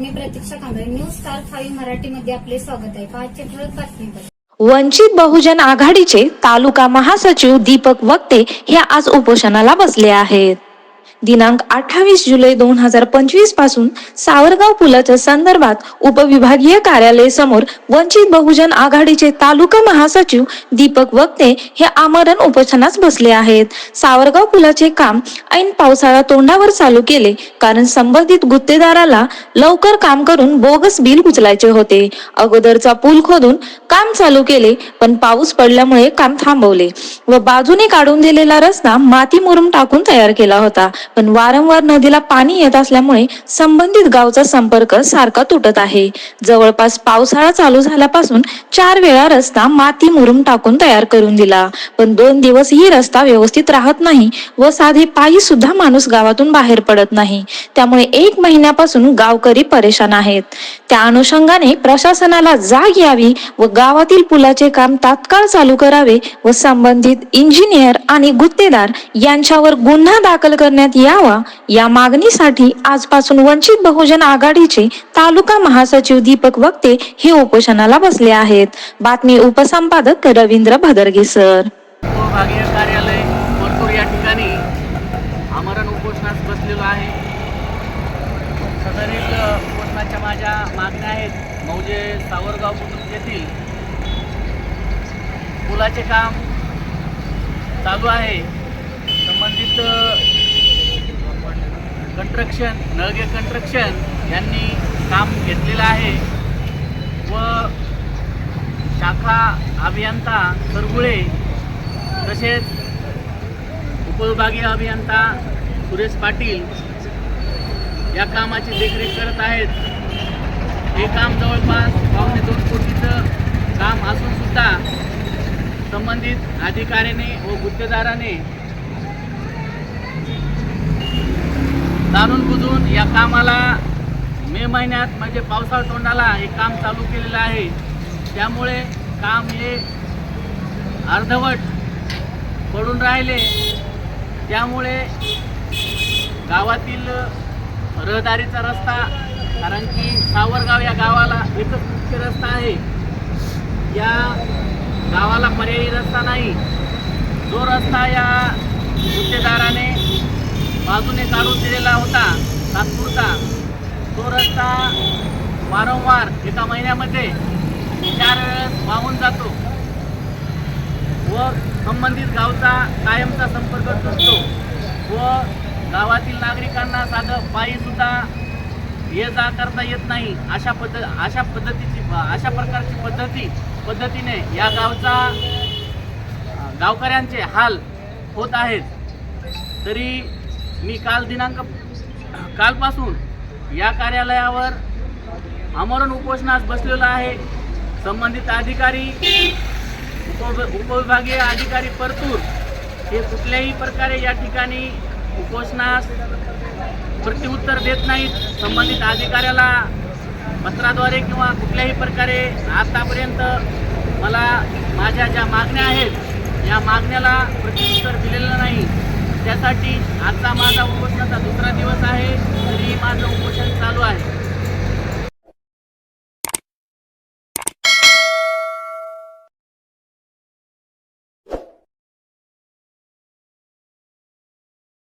मी Pratiksha Kamble news star five मराठीमध्ये आपले स्वागत आहे. पाचशे ठळक बातमीपत्र वंचित बहुजन आघाडीचे तालुका महासचिव दीपक वक्ते हे आज उपोषणाला बसले आहेत. दिनांक अठ्ठावीस जुलै दोन हजार पंचवीसपासून सावरगाव पुलाच्या संदर्भात उपविभागीय कार्यालय समोर वंचित बहुजन आघाडीचे तालुका महासचिव दीपक वक्ते हे आमरण उपोषणास बसले आहेत. सावरगाव पुलाचे काम ऐन पावसाळा तोंडावर चालू केले कारण संबंधित गुत्तेदाराला लवकर काम करून बोगस बिल उचलायचे होते. अगोदरचा पूल खोदून काम चालू केले पण पाऊस पडल्यामुळे काम थांबवले. व बाजूने काढून दिलेला रस्ता माती मुरुम टाकून तयार केला होता. पण वारंवार नदीला पाणी येत असल्यामुळे संबंधित गावचा संपर्क सारखा तुटत आहे. जवळपास पावसाळा चालू झाल्यापासून चार वेळा रस्ता माती मुरुम टाकून तयार करून दिला. पण दोन दिवस ही रस्ता व्यवस्थित राहत नाही व साधे पायी सुद्धा माणूस गावातून बाहेर पडत नाही. त्यामुळे एक महिन्यापासून गावकरी परेशान आहेत. त्या अनुषंगाने प्रशासनाला जाग यावी व गावातील पुलाचे काम तात्काळ चालू करावे व संबंधित इंजिनियर आणि गुत्तेदार यांच्यावर गुन्हा दाखल करण्यात यावा या मागणीसाठी आजपासून वंचित बहुजन आघाडीचे तालुका महासचिव दीपक वक्ते हे उपोषणाला बसले आहेत. बातमी उपसंपादक रवींद्र भदरगे सर. कार्यालय या ठिकाणी आमरण उपोषणास बसलेलो आहे सदरील उपोषणाच्या माझ्या मागण्या आहेत. मौजे सावरगाव बुद्रुक येथील पुलाचे काम चालू आहे. संबंधित कंस्ट्रक्शन नळगे कंस्ट्रक्शन यांनी काम घेतलेलं आहे. व शाखा अभियंता सरगुळे तसेच उपविभागीय अभियंता सुरेश पाटील या कामाची देखरेख करत आहेत. हे काम जवळपास पावणे दोन कोटीचं काम असून सुद्धा संबंधित अधिकाऱ्याने व गुत्तेदाराने जाणून बुजून या कामाला मे महिन्यात म्हणजे पावसाळ तोंडाला हे काम चालू केलेलं आहे. त्यामुळे काम हे अर्धवट पडून राहिले. त्यामुळे गावातील रहदारीचा रस्ता कारण की सावरगाव या गावाला एकच मुख्य रस्ता आहे. या गावाला पर्यायी रस्ता नाही. जो रस्ता या गुत्तेदाराने बाजूने काढून दिलेला होता तात्पुरता तो रस्ता वारंवार एका महिन्यामध्ये चार वेळेस वाहून जातो व संबंधित गावचा कायमचा संपर्क तुटतो व गावातील नागरिकांना साधं पायीसुद्धा ये जा करता येत नाही. अशा पद्धत अशा पद्धतीची अशा प्रकारची पद्धती पद्धतीने या गावचा गावकऱ्यांचे हाल होत आहेत. तरी मी काल दिनांक कालपासून या कार्यालयावर आमरण उपोषणास बसलेलो आहे. संबंधित अधिकारी उप उपविभागीय अधिकारी परतूर हे कुठल्याही प्रकारे या ठिकाणी उपोषणास प्रत्युत्तर देत नाहीत. संबंधित अधिकाऱ्याला पत्राद्वारे किंवा कुठल्याही प्रकारे आतापर्यंत मला माझ्या ज्या मागण्या आहेत या मागण्याला प्रत्युत्तर दिलेलं नाही. त्यासाठी आजचा माझा उपोषणाचा दुसरा दिवस आहे. तरी माझं उपोषण चालू आहे.